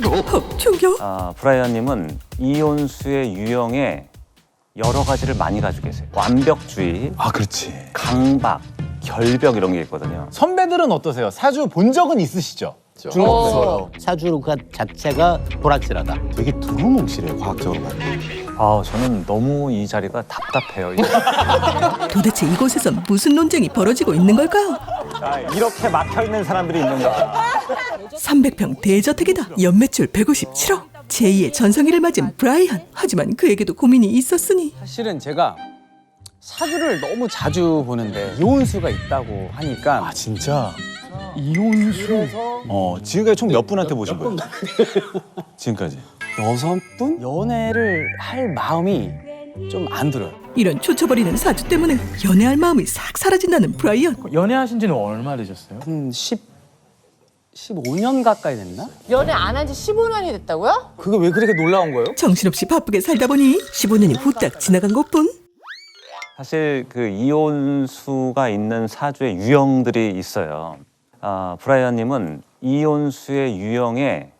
헉, 충격. 아, 브라이언님은 이온수의 유형에 여러 가지를 많이 가지고 계세요. 완벽주의, 아 그렇지. 강박, 결벽 이런 게 있거든요. 선배들은 어떠세요? 사주 본 적은 있으시죠? 없어요. 사주가 자체가 불확실하다. 되게 두루뭉실해요 과학적으로 봐도. 아, 저는 너무 이 자리가 답답해요. 이제. 도대체 이곳에선 무슨 논쟁이 벌어지고 있는 걸까요? 아, 이렇게 막혀 있는 사람들이 있는 거. 300평 대저택이다. 연매출 157억. 제2의 전성기를 맞은 브라이언. 하지만 그에게도 고민이 있었으니 사실은 제가 사주를 너무 자주 보는데 이혼 수가 있다고 하니까 아 진짜. 이혼수. 어 지금까지 총 몇 분한테 보신 거예요? 지금까지. 여섯 분 연애를 할 마음이 좀 안 들어요. 이런 초쳐버리는 사주 때문에 연애할 마음이 싹 사라진다는 브라이언. 연애하신 지는 얼마 되셨어요? 한 10, 15년 가까이 됐나? 연애 안 한 지 15년이 됐다고요? 그게 왜 그렇게 놀라운 거예요? 정신없이 바쁘게 살다 보니 15년이 후딱 지나간 것뿐. 사실 그 이온수가 있는 사주의 유형들이 있어요. 아, 브라이언님은 이온수의 유형에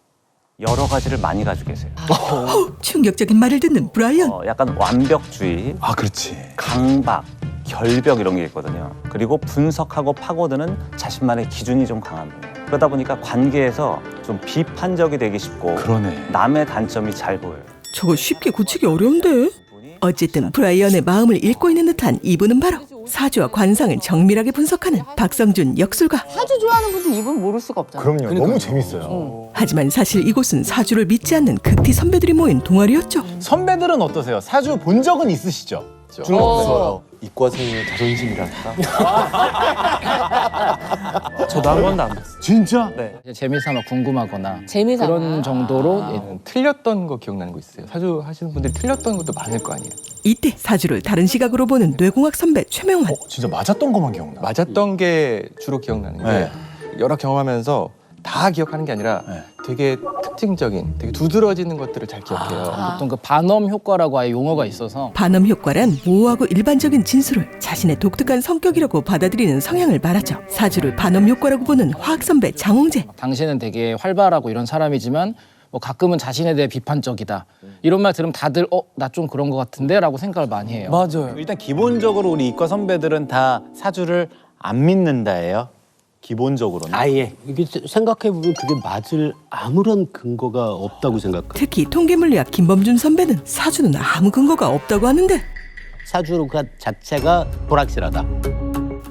여러 가지를 많이 가지고 계세요. 헉, 충격적인 말을 듣는 브라이언. 어, 약간 완벽주의, 아 그렇지. 강박, 결벽 이런 게 있거든요. 그리고 분석하고 파고드는 자신만의 기준이 좀 강한 분이에요. 그러다 보니까 관계에서 좀 비판적이 되기 쉽고 그러네. 남의 단점이 잘 보여요. 저거 쉽게 고치기 어려운데. 어쨌든 브라이언의 마음을 읽고 있는 듯한 이분은 바로 사주와 관상을 정밀하게 분석하는 박성준 역술가. 사주 좋아하는 분들 이분 모를 수가 없잖아요. 그럼요. 너무 재밌어요. 하지만 사실 이곳은 사주를 믿지 않는 극티 선배들이 모인 동아리였죠. 선배들은 어떠세요? 사주 본 적은 있으시죠? 없어요. 이과생의 자존심이랄까. 저도 한 번도 안 봤어요. 진짜? 네. 재미삼아 궁금하거나 재미삼아. 그런 정도로 예, 네, 틀렸던 거 기억나는 거 있어요. 사주 하시는 분들이 틀렸던 것도 많을 거 아니에요. 이때 사주를 다른 시각으로 보는 뇌공학 선배 최명환. 어 진짜 맞았던 것만 기억나. 맞았던 게 주로 기억나는 게 네. 여러 경험하면서 다 기억하는 게 아니라 네. 되게 특징적인, 되게 두드러지는 것들을 잘 기억해요. 보통 그 반엄 효과라고 아예 용어가 있어서 반음 효과란 모호하고 일반적인 진술을 자신의 독특한 성격이라고 받아들이는 성향을 말하죠. 사주를 반음 효과라고 보는 화학 선배 장홍재. 당신은 되게 활발하고 이런 사람이지만 뭐 가끔은 자신에 대해 비판적이다 이런 말 들으면 다들 어 나 좀 그런 것 같은데라고 생각을 많이 해요. 맞아요. 일단 기본적으로 우리 이과 선배들은 다 사주를 안 믿는다예요. 기본적으로는. 아예. 이게 생각해 보면 그게 맞을 아무런 근거가 없다고 생각해요. 특히 통계물리학 김범준 선배는 사주는 아무 근거가 없다고 하는데 사주가 자체가 불확실하다.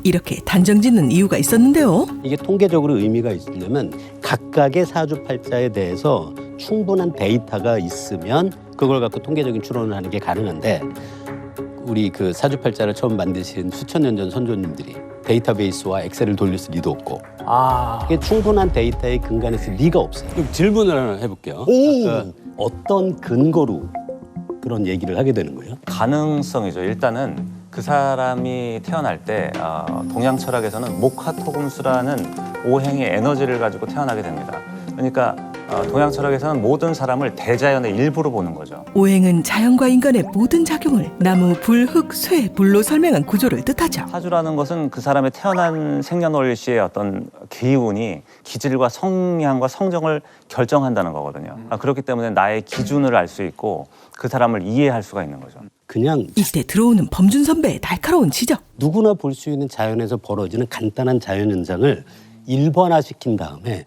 이렇게 단정짓는 이유가 있었는데요. 이게 통계적으로 의미가 있으려면 각각의 사주 팔자에 대해서 충분한 데이터가 있으면 그걸 갖고 통계적인 추론을 하는 게 가능한데 우리 그 사주 팔자를 처음 만드신 수천 년 전 선조님들이 데이터베이스와 엑셀을 돌렸을 리도 없고 아. 그게 충분한 데이터에 근간했을 리가 없어요. 그럼 질문을 하나 해볼게요. 아까 어떤 근거로 그런 얘기를 하게 되는 거예요? 가능성이죠. 일단은 그 사람이 태어날 때 어, 동양 철학에서는 모카토금수라는 오행의 에너지를 가지고 태어나게 됩니다. 그러니까 어, 동양 철학에서는 모든 사람을 대자연의 일부로 보는 거죠. 오행은 자연과 인간의 모든 작용을 나무, 불, 흙, 쇠, 불로 설명한 구조를 뜻하죠. 사주라는 것은 그 사람의 태어난 생년월일시의 어떤 기운이 기질과 성향과 성정을 결정한다는 거거든요. 아, 그렇기 때문에 나의 기준을 알 수 있고 그 사람을 이해할 수가 있는 거죠. 그냥 이때 들어오는 범준 선배의 날카로운 지적. 누구나 볼 수 있는 자연에서 벌어지는 간단한 자연 현상을 일반화시킨 다음에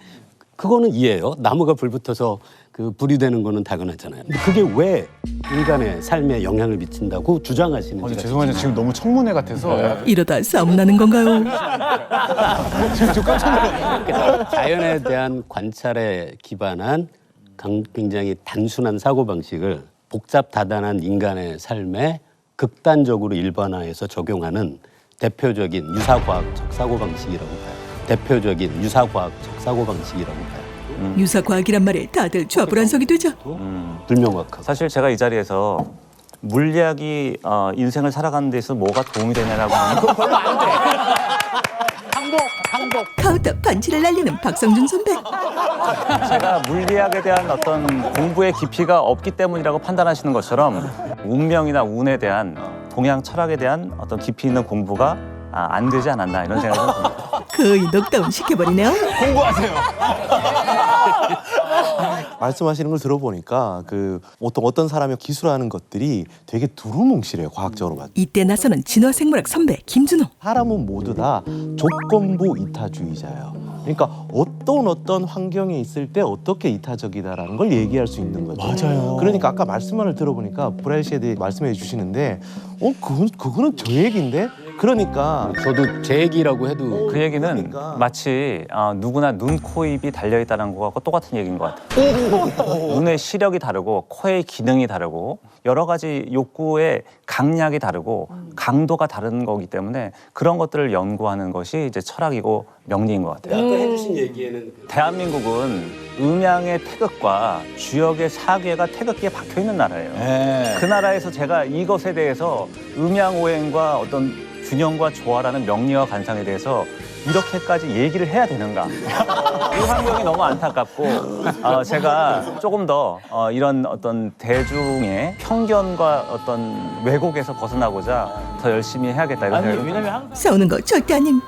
그거는 이해해요. 나무가 불 붙어서 그 불이 되는 거는 당연하잖아요. 근데 그게 왜 인간의 삶에 영향을 미친다고 주장하시는지 어, 죄송한데 지금 너무 청문회 같아서. 이러다 싸움 나는 건가요? 자연에 대한 관찰에 기반한 강- 굉장히 단순한 사고 방식을 복잡 다단한 인간의 삶에 극단적으로 일반화해서 적용하는 대표적인 유사과학적 사고 방식이라고 봐요. 대표적인 유사과학적 사고 방식이라고 봐요. 유사과학이란 말에 다들 좌불안석이 되죠. 음, 불명확하고. 사실 제가 이 자리에서 물리학이 어, 인생을 살아가는 데 있어서 뭐가 도움이 되냐라고 하면 카운터 반지를 날리는 박성준 선배. 제가 물리학에 대한 어떤 공부의 깊이가 없기 때문이라고 판단하시는 것처럼 운명이나 운에 대한 동양 철학에 대한 어떤 깊이 있는 공부가 아, 안 되지 않았나 이런 생각이 듭니다. 거의 녹다운 시켜버리네요. 말씀하시는 걸 들어보니까 그 보통 어떤 사람이 기술하는 것들이 되게 두루뭉실해요 과학적으로 때. 이때 나서는 진화생물학 선배 김준호. 사람은 모두 다 조건부 이타주의자예요. 그러니까 어떤 어떤 환경에 있을 때 어떻게 이타적이다라는 걸 얘기할 수 있는 거죠. 맞아요. 그러니까 아까 말씀을 들어보니까 브라이 씨에 대해 말씀해 주시는데 어 그건 그거는 저 얘기인데 그러니까 저도 제 얘기라고 해도 그 얘기는 그러니까. 마치 어, 누구나 눈, 코, 입이 달려 있다는 거하고 똑같은 얘기인 것 같아요. 눈의 시력이 다르고 코의 기능이 다르고 여러 가지 욕구의 강약이 다르고 강도가 다른 거기 때문에 그런 것들을 연구하는 것이 이제 철학이고 명리인 것 같아요. 아까 해주신 얘기에는 대한민국은 음양의 태극과 주역의 사괴가 태극기에 박혀 있는 나라예요. 네. 그 나라에서 제가 이것에 대해서 음양 오행과 어떤 균형과 조화라는 명리와 관상에 대해서 이렇게까지 얘기를 해야 되는가? 이 환경이 너무 안타깝고 어, 제가 조금 더 어, 이런 어떤 대중의 편견과 어떤 왜곡에서 벗어나고자 더 열심히 해야겠다 이런 생각이 듭니다. 싸우는 거 절대 아님.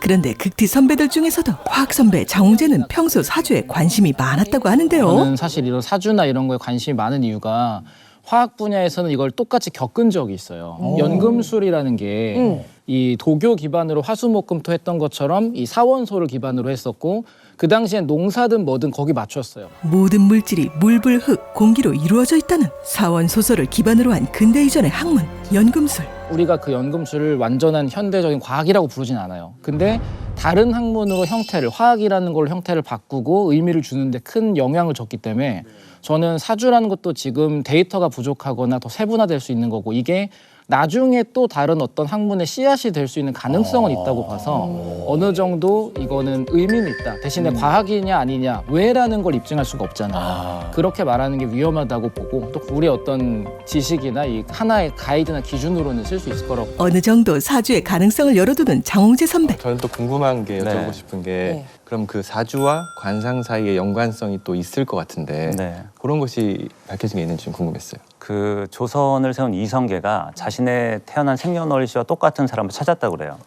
그런데 극티 선배들 중에서도 화학 선배 장홍재는 평소 사주에 관심이 많았다고 하는데요. 저는 사실 이런 사주나 이런 거에 관심이 많은 이유가 화학 분야에서는 이걸 똑같이 겪은 적이 있어요. 연금술이라는 게 이 도교 기반으로 화수목금토 했던 것처럼 이 사원소를 기반으로 했었고 그 당시엔 농사든 뭐든 거기 맞췄어요. 모든 물질이 물불 흙 공기로 이루어져 있다는 사원 소설을 기반으로 한 근대 이전의 학문 연금술. 우리가 그 연금술을 완전한 현대적인 과학이라고 부르진 않아요. 근데 다른 학문으로 형태를 화학이라는 걸로 형태를 바꾸고 의미를 주는데 큰 영향을 줬기 때문에 저는 사주라는 것도 지금 데이터가 부족하거나 더 세분화될 수 있는 거고 이게 나중에 또 다른 어떤 학문의 씨앗이 될 수 있는 가능성은 있다고 봐서 어느 정도 이거는 의미는 있다. 대신에 과학이냐 아니냐 왜라는 걸 입증할 수가 없잖아요. 그렇게 말하는 게 위험하다고 보고 또 우리 어떤 지식이나 이 하나의 가이드나 기준으로는 쓸 수 있을 거라고 어느 정도 사주의 가능성을 열어두는 장홍재 선배. 저는 또 궁금한 게 네. 여쭤보고 싶은 게 네. 그럼 그 사주와 관상 사이의 연관성이 또 있을 것 같은데 네. 그런 것이 밝혀진 게 있는지 좀 궁금했어요. 그 조선을 세운 이성계가 자신의 태어난 생년월일씨와 똑같은 사람을 찾았다고 그래요.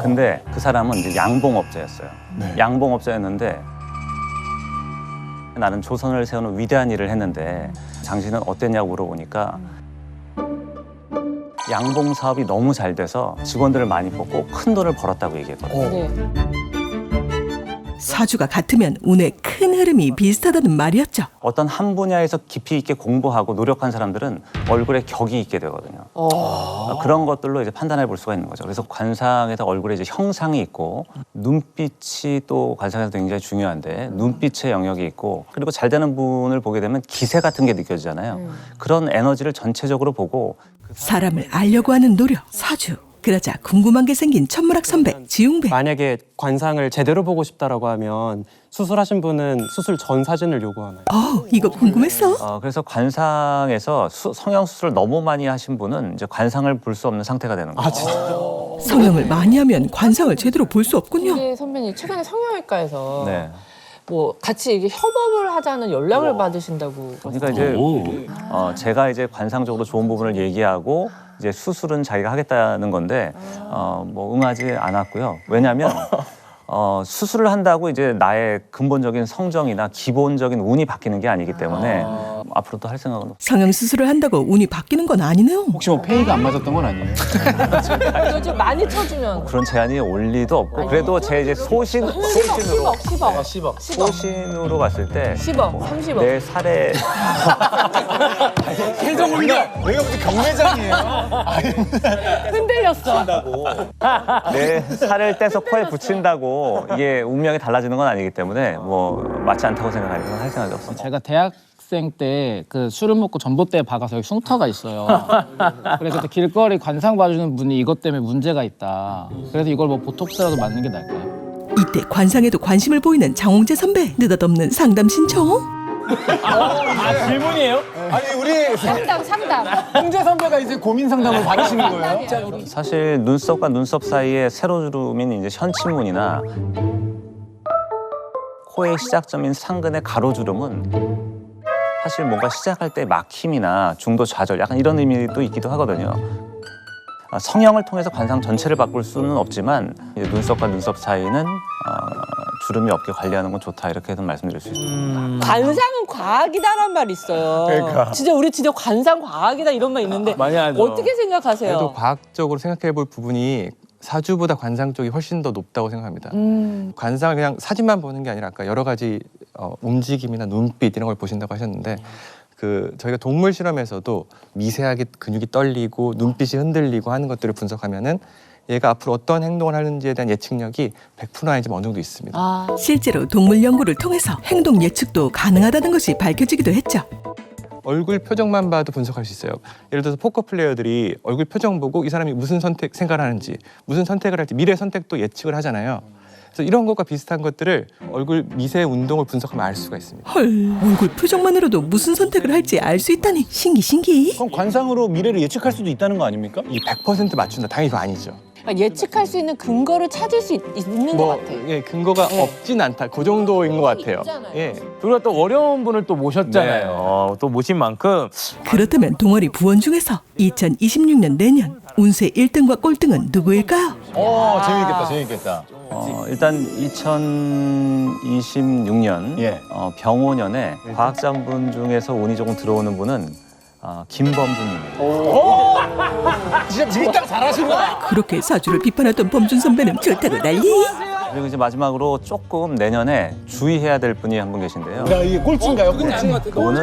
근데 그 사람은 이제 양봉업자였어요. 양봉업자였는데 나는 조선을 세우는 위대한 일을 했는데 당신은 어땠냐고 물어보니까 양봉 사업이 너무 잘 돼서 직원들을 많이 뽑고 큰 돈을 벌었다고 얘기했거든요. 네. 사주가 같으면 운의 큰 흐름이 비슷하다는 말이었죠. 어떤 한 분야에서 깊이 있게 공부하고 노력한 사람들은 얼굴에 격이 있게 되거든요. 어. 그런 것들로 이제 판단해 볼 수가 있는 거죠. 그래서 관상에서 얼굴에 이제 형상이 있고 눈빛이 또 관상에서 굉장히 중요한데 눈빛의 영역이 있고 그리고 잘 되는 분을 보게 되면 기세 같은 게 느껴지잖아요. 그런 에너지를 전체적으로 보고 사람을 알려고 하는 노력, 사주. 그러자 궁금한 게 생긴 천문학 선배 지웅배. 만약에 관상을 제대로 보고 싶다라고 하면 수술하신 분은 수술 전 사진을 요구하나요? 어, 이거 궁금했어. 어, 그래서 관상에서 수- 성형 수술을 너무 많이 하신 분은 이제 관상을 볼 수 없는 상태가 되는 거죠. 성형을 많이 하면 관상을 제대로 볼 수 없군요. 근데 선배님 최근에 성형외과에서 네. 뭐 같이 이게 협업을 하자는 연락을 받으신다고. 그러니까 이제 어, 제가 이제 관상적으로 좋은 부분을 얘기하고 이제 수술은 자기가 하겠다는 건데 어, 뭐 응하지 않았고요. 왜냐하면 어, 수술을 한다고 이제 나의 근본적인 성정이나 기본적인 운이 바뀌는 게 아니기 때문에 앞으로도 할 생각은 없- 성형 수술을 한다고 운이 바뀌는 건 아니네요. 혹시 뭐 페이가 안 맞았던 건 아니에요? 좀 많이 쳐주면. 그런 제한이 올 리도 없고 그래도 제 이제 소신 소신으로 10억, 10억. 10억. 소신으로 봤을 때 10억, 30억. 내 살에 여기가 무슨 경매장이에요? 흔들렸어. 내 살을 떼서 코에 붙인다고 이게 운명이 달라지는 건 아니기 때문에 뭐 맞지 않다고 생각하니까 할 생각이 없습니다. 제가 대학 생 때 그 술을 먹고 전봇대에 박아서 여기 흉터가 있어요. 그래서 그때 길거리 관상 봐주는 분이 이것 때문에 문제가 있다. 그래서 이걸 뭐 보톡스라도 맞는 게 나을까요? 이때 관상에도 관심을 보이는 장홍재 선배 느닷없는 상담 신청. 아니 우리 상담, 상담. 홍재 선배가 이제 고민 상담을 받으시는 거예요? 사실 눈썹과 눈썹 사이에 세로주름인 이제 현침문이나 코의 시작점인 상근의 가로주름은 사실 뭔가 시작할 때 막힘이나 중도 좌절 약간 이런 의미도 있기도 하거든요. 어, 성형을 통해서 관상 전체를 바꿀 수는 없지만 눈썹과 눈썹 사이는 어, 주름이 없게 관리하는 건 좋다 이렇게 해서 말씀드릴 수 있습니다. 관상은 과학이다란 말 있어요. 그러니까. 진짜 우리 진짜 관상 과학이다 이런 말 있는데 하죠. 어떻게 생각하세요? 그래도 과학적으로 생각해 볼 부분이 사주보다 관상 쪽이 훨씬 더 높다고 생각합니다. 음. 관상을 그냥 사진만 보는 게 아니라 아까 여러 가지 어, 움직임이나 눈빛 이런 걸 보신다고 하셨는데 그 저희가 동물 실험에서도 미세하게 근육이 떨리고 눈빛이 흔들리고 하는 것들을 분석하면은 얘가 앞으로 어떤 행동을 하는지에 대한 예측력이 100% 아니지만 어느 정도 있습니다. 아, 실제로 동물 연구를 통해서 행동 예측도 가능하다는 것이 밝혀지기도 했죠. 얼굴 표정만 봐도 분석할 수 있어요. 예를 들어서 포커 플레이어들이 얼굴 표정 보고 이 사람이 무슨 선택 생각을 하는지 무슨 선택을 할지 미래 선택도 예측을 하잖아요. 그래서 이런 것과 비슷한 것들을 얼굴 미세 운동을 분석하면 알 수가 있습니다. 헐, 얼굴 표정만으로도 무슨 선택을 할지 알 수 있다니 신기 신기. 그럼 관상으로 미래를 예측할 수도 있다는 거 아닙니까? 이 100% 맞춘다. 당연히 그거 아니죠. 그러니까 예측할 수 있는 근거를 찾을 수 있, 는것 같아. 예, 근거가 네. 없진 않다. 그 정도인 것 같아요. 있잖아요. 예. 우리가 또 어려운 분을 또 모셨잖아요. 어, 또 모신 만큼 그렇다면 동아리 부원 중에서 2026년 내년 운세 1등과 꼴등은 누구일까요? 어 재밌겠다 재밌겠다. 어, 일단 2026년 예. 어, 병오년에 과학자분 중에서 운이 조금 들어오는 분은 어, 김범준입니다. 진짜 밀당 잘하시구나. 그렇게 사주를 비판했던 범준 선배는 좋다고 난리. 그리고 이제 마지막으로 조금 내년에 주의해야 될 분이 한 분 계신데요. 야 이게 꼴찌인가요 꼴찌? 그분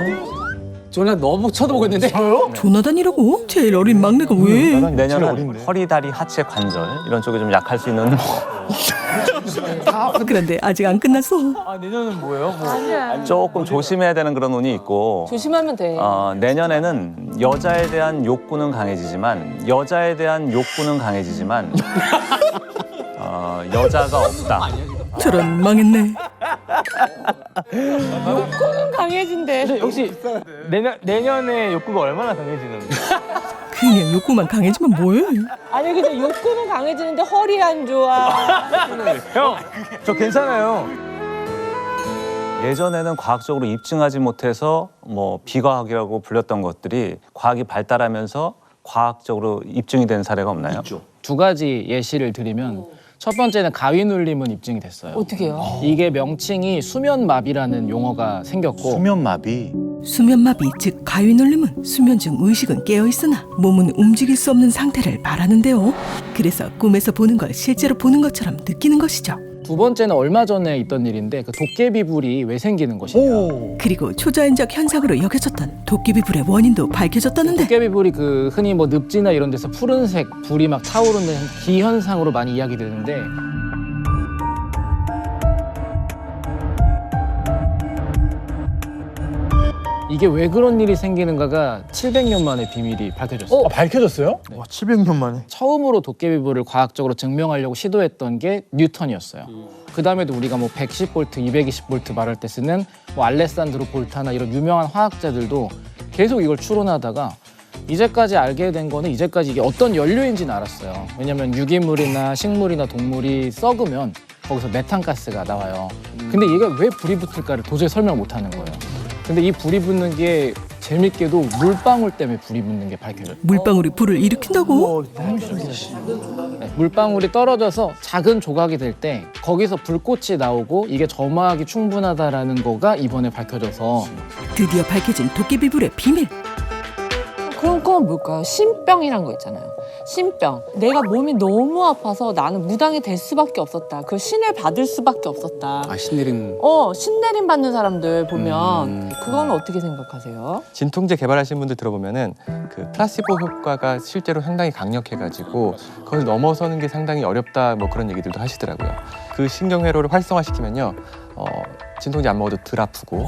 은 저는 너무 쳐다보겠는데. 조나단이라고? 제일 어린 막내가 왜? 내년에 허리, 다리, 하체, 관절 이런 쪽에 좀 약할 수 있는 그런데 아직 안 끝났어. 아, 내년은 뭐예요? 뭐. 아니야. 조금 조심해야 되는 그런 운이 있고 조심하면 돼. 어, 내년에는 여자에 대한 욕구는 강해지지만 여자에 대한 욕구는 강해지지만 어, 여자가 없다. 저런 망했네. 욕구는 강해진대. 역시 내년 내년에 욕구가 얼마나 강해지는데? 그냥 욕구만 강해지면 뭐해? 아니 근데 욕구는 강해지는데 허리 안 좋아. 형, 저 괜찮아요. 예전에는 과학적으로 입증하지 못해서 뭐 비과학이라고 불렸던 것들이 과학이 발달하면서 과학적으로 입증이 된 사례가 없나요? 두 가지 예시를 드리면 첫 번째는 가위 눌림은 입증이 됐어요. 어떻게요? 이게 명칭이 수면마비라는 용어가 생겼고 수면마비. 수면마비 즉 가위눌림은 수면 중 의식은 깨어 있으나 몸은 움직일 수 없는 상태를 말하는데요. 그래서 꿈에서 보는 걸 실제로 보는 것처럼 느끼는 것이죠. 두 번째는 얼마 전에 있던 일인데 그 도깨비불이 왜 생기는 것이냐. 그리고 초자연적 현상으로 여겨졌던 도깨비 불의 원인도 밝혀졌다는데 도깨비불이 그 흔히 뭐 늪지나 이런 데서 푸른색 불이 막 타오르는 기현상으로 많이 이야기되는데 이게 왜 그런 일이 생기는가가 700년 만에 비밀이 밝혀졌어요. 아, 밝혀졌어요? 와, 700년 만에. 처음으로 도깨비불을 과학적으로 증명하려고 시도했던 게 뉴턴이었어요. 그 다음에도 우리가 뭐 110볼트, 220볼트 말할 때 쓰는 뭐 알레산드로 볼타나 이런 유명한 화학자들도 계속 이걸 추론하다가 이제까지 알게 된 거는 이제까지 이게 어떤 연료인지는 알았어요. 왜냐면 유기물이나 식물이나 동물이 썩으면 거기서 메탄가스가 나와요. 근데 얘가 왜 불이 붙을까를 도저히 설명 못 하는 거예요. 근데 이 불이 붙는 게 재밌게도 물방울 때문에 불이 붙는 게 밝혀져요. 물방울이 불을 일으킨다고? 네, 물방울이 떨어져서 작은 조각이 될 때 거기서 불꽃이 나오고 이게 점화하기 충분하다라는 거가 이번에 밝혀져서 드디어 밝혀진 도깨비 불의 비밀. 그런 건 뭘까요? 신병이란 거 있잖아요. 신병. 내가 몸이 너무 아파서 나는 무당이 될 수밖에 없었다. 그 신을 받을 수밖에 없었다. 아, 신내림. 어, 신내림 받는 사람들 보면 음. 그건 어떻게 생각하세요? 진통제 개발하신 분들 들어보면은 그 플라시보 효과가 실제로 상당히 강력해가지고 그걸 넘어서는 게 상당히 어렵다 뭐 그런 얘기들도 하시더라고요. 그 신경회로를 활성화시키면요, 어, 진통제 안 먹어도 덜 아프고,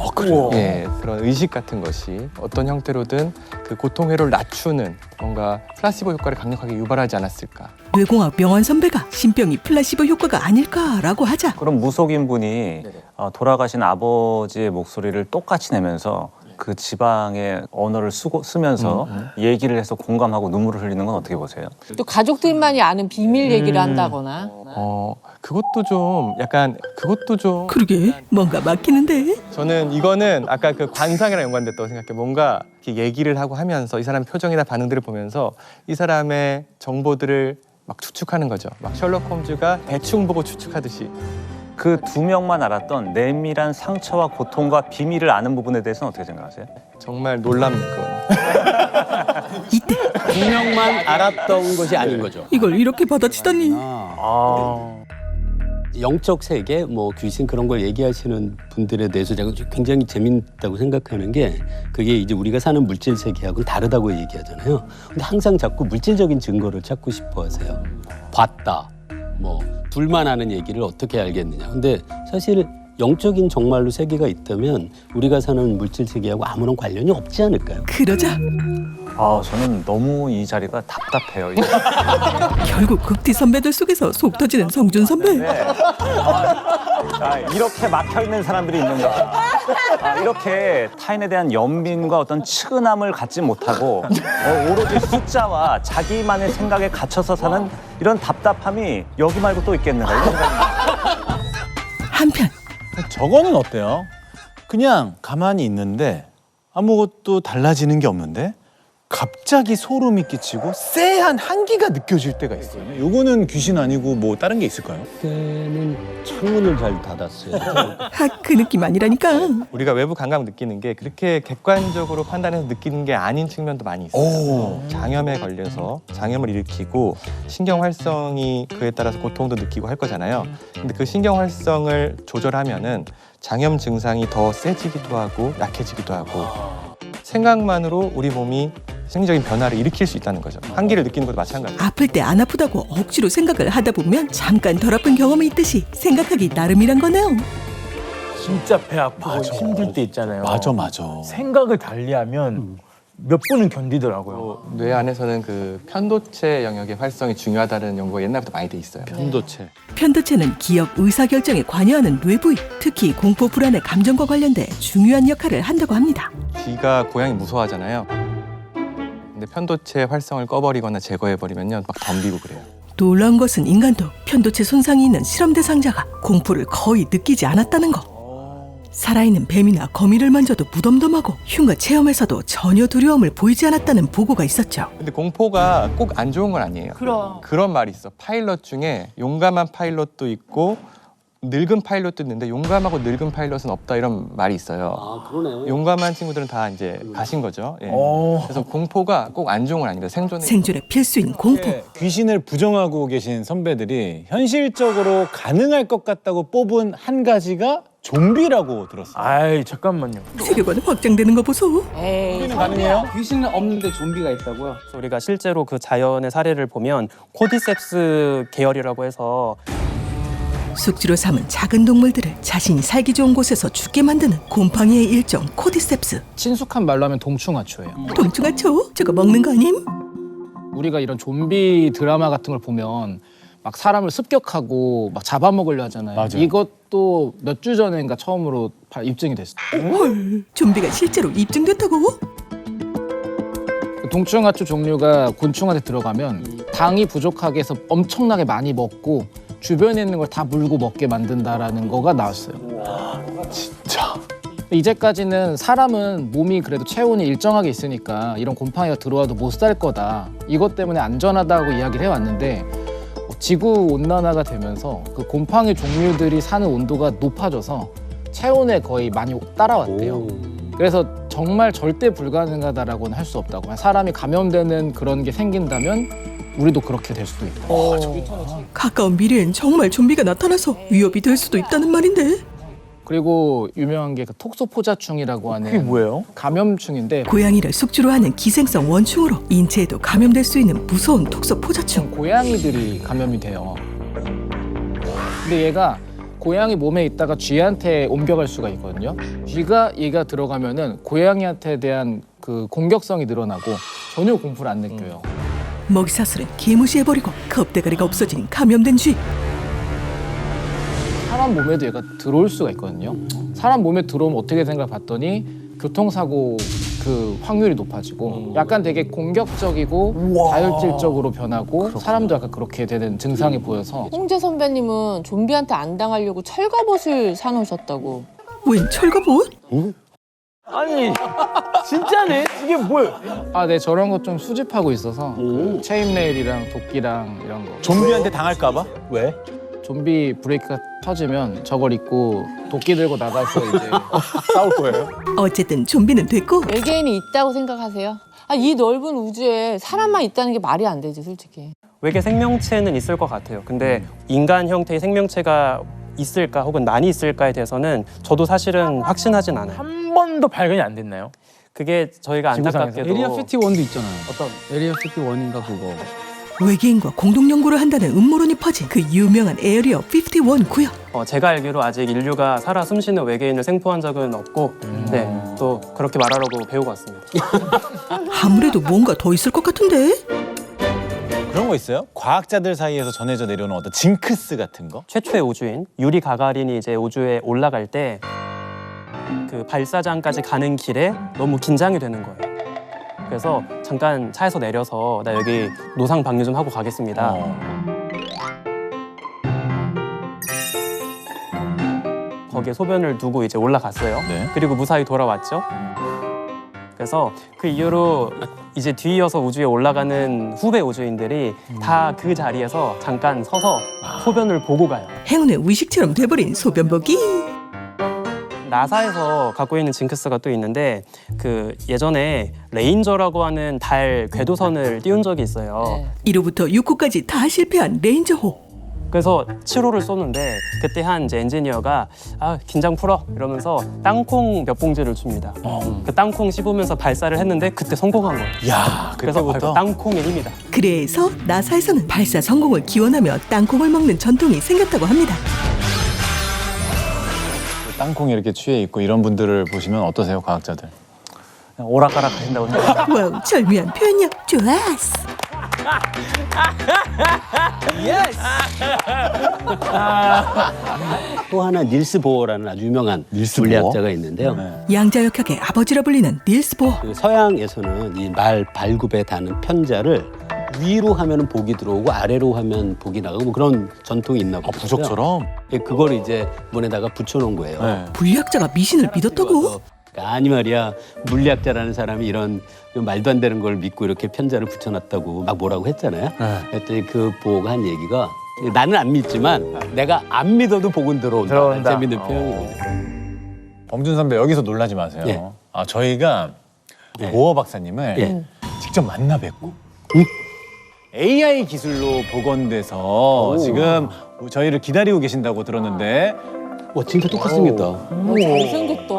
예 그런 의식 같은 것이 어떤 형태로든 그 고통 회로를 낮추는 뭔가 플라시보 효과를 강력하게 유발하지 않았을까. 뇌공학 명환 선배가 신병이 플라시보 효과가 아닐까라고 하자. 그럼 무속인 분이 어, 돌아가신 아버지의 목소리를 똑같이 내면서 그 지방의 언어를 쓰고, 쓰면서 얘기를 해서 공감하고 눈물을 흘리는 건 어떻게 보세요? 또 가족들만이 아는 비밀 얘기를 음. 한다거나. 어 그것도 좀 약간 그것도 좀 그러게 뭔가 막히는데 저는 이거는 아까 그 관상이랑 연관됐다고 생각해. 뭔가 이렇게 얘기를 하고 하면서 이 사람 표정이나 반응들을 보면서 이 사람의 정보들을 막 추측하는 거죠. 막 셜록 홈즈가 대충 보고 추측하듯이. 그 두 명만 알았던 내밀한 상처와 고통과 비밀을 아는 부분에 대해서는 어떻게 생각하세요? 정말 놀랍는 건. 이때 두 명만 알았던 것이 아닌 거죠. 이걸 이렇게 받아치다니 영적 세계, 뭐 귀신 그런 걸 얘기하시는 분들에 대해서 제가 굉장히 재밌다고 생각하는 게 그게 이제 우리가 사는 물질 세계하고는 다르다고 얘기하잖아요. 근데 항상 자꾸 물질적인 증거를 찾고 싶어 하세요. 봤다. 뭐 둘만 아는 얘기를 어떻게 알겠느냐. 근데 사실 영적인 정말로 세계가 있다면 우리가 사는 물질 세계하고 아무런 관련이 없지 않을까요? 그러자 아, 저는 너무 이 자리가 답답해요. 이게. 결국 극디 선배들 속에서 속 터지는 성준 선배 네. 아, 이렇게 막혀 있는 사람들이 있는가? 아, 이렇게 타인에 대한 연민과 어떤 측은함을 갖지 못하고 어, 오로지 숫자와 자기만의 생각에 갇혀서 사는 이런 답답함이 여기 말고 또 있겠는가? 이런 생각이 한편 저거는 어때요? 그냥 가만히 있는데 아무것도 달라지는 게 없는데 갑자기 소름이 끼치고 쎄한 한기가 느껴질 때가 있어요. 요거는 귀신 아니고 뭐 다른 게 있을까요? 그때는 창문을 잘 닫았어요. 하그 느낌 아니라니까 우리가 외부 감각 느끼는 게 그렇게 객관적으로 판단해서 느끼는 게 아닌 측면도 많이 있어요. 오. 장염에 걸려서 장염을 일으키고 신경 활성이 그에 따라서 고통도 느끼고 할 거잖아요. 근데 그 신경 활성을 조절하면은 장염 증상이 더 세지기도 하고 약해지기도 하고 생각만으로 우리 몸이 생리적인 변화를 일으킬 수 있다는 거죠. 한기를 느끼는 것도 마찬가지예요. 아플 때 안 아프다고 억지로 생각을 하다 보면 잠깐 덜 아픈 경험이 있듯이 생각하기 나름이란 거네요 진짜 배 아프고 힘들 때 있잖아요. 맞아 맞아. 생각을 달리하면 몇 분은 견디더라고요. 뇌 안에서는 그 편도체 영역의 활성이 중요하다는 연구가 옛날부터 많이 돼 있어요. 편도체. 편도체는 기억 의사결정에 관여하는 뇌부위 특히 공포 불안의 감정과 관련돼 중요한 역할을 한다고 합니다 쥐가 고양이 무서워하잖아요. 근데 편도체 활성을 꺼버리거나 제거해버리면요 막 덤비고 그래요. 놀라운 것은 인간도 편도체 손상이 있는 실험 대상자가 공포를 거의 느끼지 않았다는 거. 살아있는 뱀이나 거미를 만져도 무덤덤하고 흉가 체험에서도 전혀 두려움을 보이지 않았다는 보고가 있었죠. 근데 공포가 꼭 안 좋은 건 아니에요. 그럼. 그런 말이 있어. 파일럿 중에 용감한 파일럿도 있고 늙은 파일럿도 있는데 용감하고 늙은 파일럿은 없다 이런 말이 있어요. 아 그러네. 용감한 친구들은 다 이제 가신 거죠. 예. 어. 그래서 공포가 꼭 안 좋은 건 아닙니다. 생존에 생존의 필수인 공포. 네, 귀신을 부정하고 계신 선배들이 현실적으로 가능할 것 같다고 뽑은 한 가지가 좀비라고 들었어요. 아이 잠깐만요. 세계관이 확장되는 거 보소. 에이. 가능해요? 귀신은 없는데 좀비가 있다고요? 우리가 실제로 그 자연의 사례를 보면 코디셉스 계열이라고 해서 숙주로 삼은 작은 동물들을 자신이 살기 좋은 곳에서 죽게 만드는 곰팡이의 일종 코디셉스. 친숙한 말로 하면 동충하초예요. 동충하초? 저거 먹는 거 아님? 우리가 이런 좀비 드라마 같은 걸 보면 막 사람을 습격하고 막 잡아먹으려 하잖아요. 맞아요. 이것도 몇 주 전인가 처음으로 발- 입증이 됐어요. 헐, 좀비가 실제로 입증됐다고? 그 동충하초 종류가 곤충한테 들어가면 당이 부족하게 해서 엄청나게 많이 먹고 주변에 있는 걸 다 물고 먹게 만든다라는 거가 나왔어요. 진짜. 이제까지는 사람은 몸이 그래도 체온이 일정하게 있으니까 이런 곰팡이가 들어와도 못 살 거다. 이것 때문에 안전하다고 이야기를 해왔는데 어, 지구 온난화가 되면서 그 곰팡이 종류들이 사는 온도가 높아져서 체온에 거의 많이 따라왔대요. 그래서 정말 절대 불가능하다라고는 할 수 없다고. 사람이 감염되는 그런 게 생긴다면 우리도 그렇게 될 수도 있다. 가까운 미래엔 정말 좀비가 나타나서 위협이 될 수도 있다는 말인데 그리고 유명한 게 그 톡소포자충이라고 하는 그게 뭐예요? 감염충인데 고양이를 숙주로 하는 기생성 원충으로 인체에도 감염될 수 있는 무서운 톡소포자충 고양이들이 감염이 돼요. 근데 얘가 고양이 몸에 있다가 쥐한테 옮겨갈 수가 있거든요. 쥐가 얘가 들어가면은 고양이한테 대한 그 공격성이 늘어나고 전혀 공포를 안 느껴요. 먹이사슬은 개무시해버리고 겁대가리가 없어진 감염된 쥐 사람 몸에도 얘가 들어올 수가 있거든요. 사람 몸에 들어오면 어떻게 생각 봤더니 교통사고 그 확률이 높아지고 약간 되게 공격적이고 다혈질적으로 변하고 사람도 약간 그렇게 되는 증상이 보여서 홍재 선배님은 좀비한테 안 당하려고 철갑옷을 사놓으셨다고. 웬 철거봇? 아니 진짜네 이게 뭘? 아네 저런 거좀 수집하고 있어서 그 체인메일이랑 도끼랑 이런 거 좀비한테 당할까봐? 왜? 좀비 브레이크가 터지면 저걸 입고 도끼 들고 나가서 이제 싸울 거예요. 어쨌든 좀비는 됐고 외계인이 있다고 생각하세요? 아, 이 넓은 우주에 사람만 있다는 게 말이 안 되지, 솔직히. 외계 생명체는 있을 것 같아요. 근데 인간 형태의 생명체가 있을까 혹은 많이 있을까에 대해서는 저도 사실은 확신하진 않아요. 한 번도 발견이 안 됐나요? 그게 저희가 안타깝게도 에리어 51도 있잖아요. 어떤 에리어 51인가 그거. 외계인과 공동 연구를 한다는 음모론이 퍼진 그 유명한 에어리어 51 구역. 어, 제가 알기로 아직 인류가 살아 숨쉬는 외계인을 생포한 적은 없고 네, 또 그렇게 말하라고 배우고 왔습니다. 아무래도 뭔가 더 있을 것 같은데? 그런 거 있어요? 과학자들 사이에서 전해져 내려오는 어떤 징크스 같은 거? 최초의 우주인 유리 가가린이 이제 우주에 올라갈 때 그 발사장까지 가는 길에 너무 긴장이 되는 거예요. 그래서 잠깐 차에서 내려서 나 여기 노상 방류 좀 하고 가겠습니다. 어. 거기에 소변을 두고 이제 올라갔어요. 네. 그리고 무사히 돌아왔죠. 그래서 그 이후로 이제 뒤이어서 우주에 올라가는 후배 우주인들이 다 그 자리에서 잠깐 서서 소변을 보고 가요. 행운의 의식처럼 돼버린 소변보기. 나사에서 갖고 있는 징크스가 또 있는데 그 예전에 레인저라고 하는 달 궤도선을 띄운 적이 있어요. 네. 1호부터 6호까지 다 실패한 레인저호. 그래서 7호를 쏘는데 그때 한 이제 엔지니어가 아 긴장 풀어 이러면서 땅콩 몇 봉지를 줍니다. 그 땅콩 씹으면서 발사를 했는데 그때 성공한 거예요. 야, 그래서 바로 그때부터 땅콩의 힘이다. 그래서 나사에서는 발사 성공을 기원하며 땅콩을 먹는 전통이 생겼다고 합니다. 땅콩이 이렇게 취해 있고 이런 분들을 보시면 어떠세요, 과학자들? 오락가락 하신다고 생각. 와우, 절묘한 표현력 좋았어. 또 하나 닐스 보어라는 아주 유명한 닐스 물리학자가 있는데요. 양자역학의 아버지라 불리는 닐스 보어. 그 서양에서는 이 말 발굽에 다는 편자를 위로 하면 복이 들어오고 아래로 하면 복이 나가고 뭐 그런 전통이 있나 아, 보요 부적처럼? 그걸 이제 문에다가 붙여놓은 거예요. 네. 물리학자가 미신을 믿었다고? 아니 말이야 물리학자라는 사람이 이런 말도 안 되는 걸 믿고 이렇게 편자를 붙여놨다고 막 뭐라고 했잖아요. 그랬더니 그 보호가 한 얘기가 나는 안 믿지만 내가 안 믿어도 복은 들어온다. 들어온다. 재밌는 어. 표현이거든요. 범준 선배 여기서 놀라지 마세요. 예. 아 저희가 예. 보어 박사님을 예. 직접 만나 뵙고 응? AI 기술로 복원돼서 지금 저희를 기다리고 계신다고 들었는데 와 진짜. 오, 잘생겼다.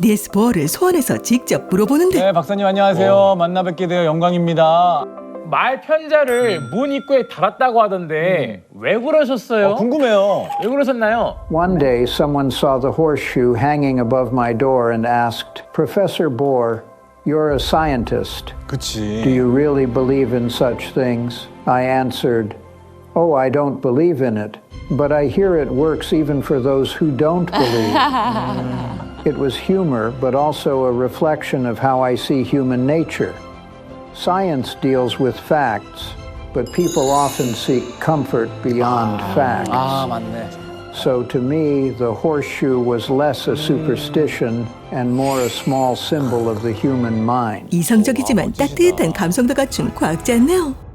닐스 보어를 소환해서 직접 물어보는데 네 박사님 안녕하세요. 만나 뵙게 되어 영광입니다. 말 편자를 문 입구에 달았다고 하던데 왜 그러셨어요? 어, 궁금해요. 왜 그러셨나요? One day, someone saw the horseshoe hanging above my door and asked, Professor Bohr, you're a scientist. 그치. Do you really believe in such things? I answered, Oh, I don't believe in it, but I hear it works even for those who don't believe. it was humor, but also a reflection of how I see human nature. Science deals with facts, but people often seek comfort beyond facts. 아 맞네. So to me, the horseshoe was less a superstition and more a small symbol of the human mind. 이성적이지만 따뜻한 감성도 갖춘 과학자네요.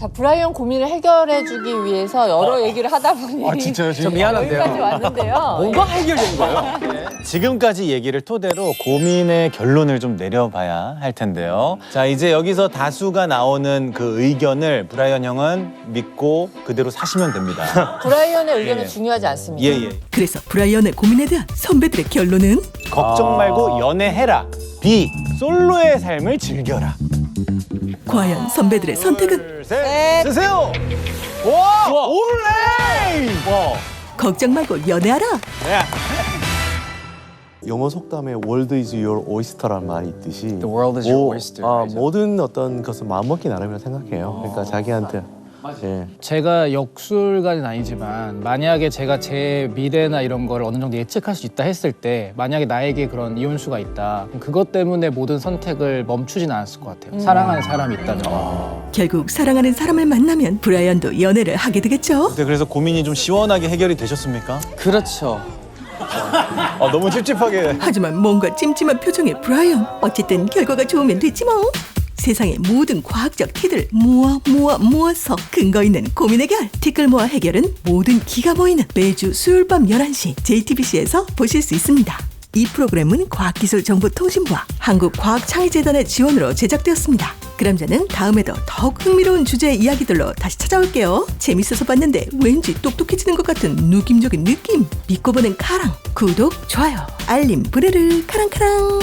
자, 브라이언 고민을 해결해주기 위해서 여러 얘기를 하다 보니. 아, 진짜요? 지금 여기까지 왔는데요. 뭐가 해결된 거예요? 지금까지 얘기를 토대로 고민의 결론을 좀 내려봐야 할 텐데요. 자, 이제 여기서 다수가 나오는 그 의견을 브라이언 형은 믿고 그대로 사시면 됩니다. 브라이언의 의견은 예. 중요하지 않습니다. 예, 예. 그래서 브라이언의 고민에 대한 선배들의 결론은 걱정 말고 연애해라. B. 솔로의 삶을 즐겨라. 과연 선배들의 선택은 둘, 셋. 쓰세요. 와! 올레! 와. 걱정 말고 연애하라. 영어 속담에 world is your oyster라는 말이 있듯이 The world is your 모- oyster. 아, 알죠? 모든 어떤 것은 마음먹기 나름이라 생각해요. 그러니까 자기한테 예. 제가 역술가는 아니지만 만약에 제가 제 미래나 이런 걸 어느 정도 예측할 수 있다 했을 때 만약에 나에게 그런 이혼수가 있다 그럼 그것 때문에 모든 선택을 멈추진 않았을 것 같아요 사랑하는 사람이 있다면 결국 사랑하는 사람을 만나면 브라이언도 연애를 하게 되겠죠. 네, 그래서 고민이 좀 시원하게 해결이 되셨습니까? 그렇죠. 아, 너무 찝찝하게. 하지만 뭔가 찜찜한 표정의 브라이언. 어쨌든 결과가 좋으면 됐지 뭐. 세상의 모든 과학적 티들 모아 모아 모아서 근거 있는 고민 해결. 티끌 모아 해결은 모든 기가 모이는 매주 수요일 밤 11시 JTBC에서 보실 수 있습니다. 이 프로그램은 과학기술정보통신부와 한국과학창의재단의 지원으로 제작되었습니다. 그럼 저는 다음에도 더욱 흥미로운 주제의 이야기들로 다시 찾아올게요. 재밌어서 봤는데 왠지 똑똑해지는 것 같은 느낌적인 느낌. 믿고 보는 카랑. 구독, 좋아요, 알림, 부르르, 카랑카랑.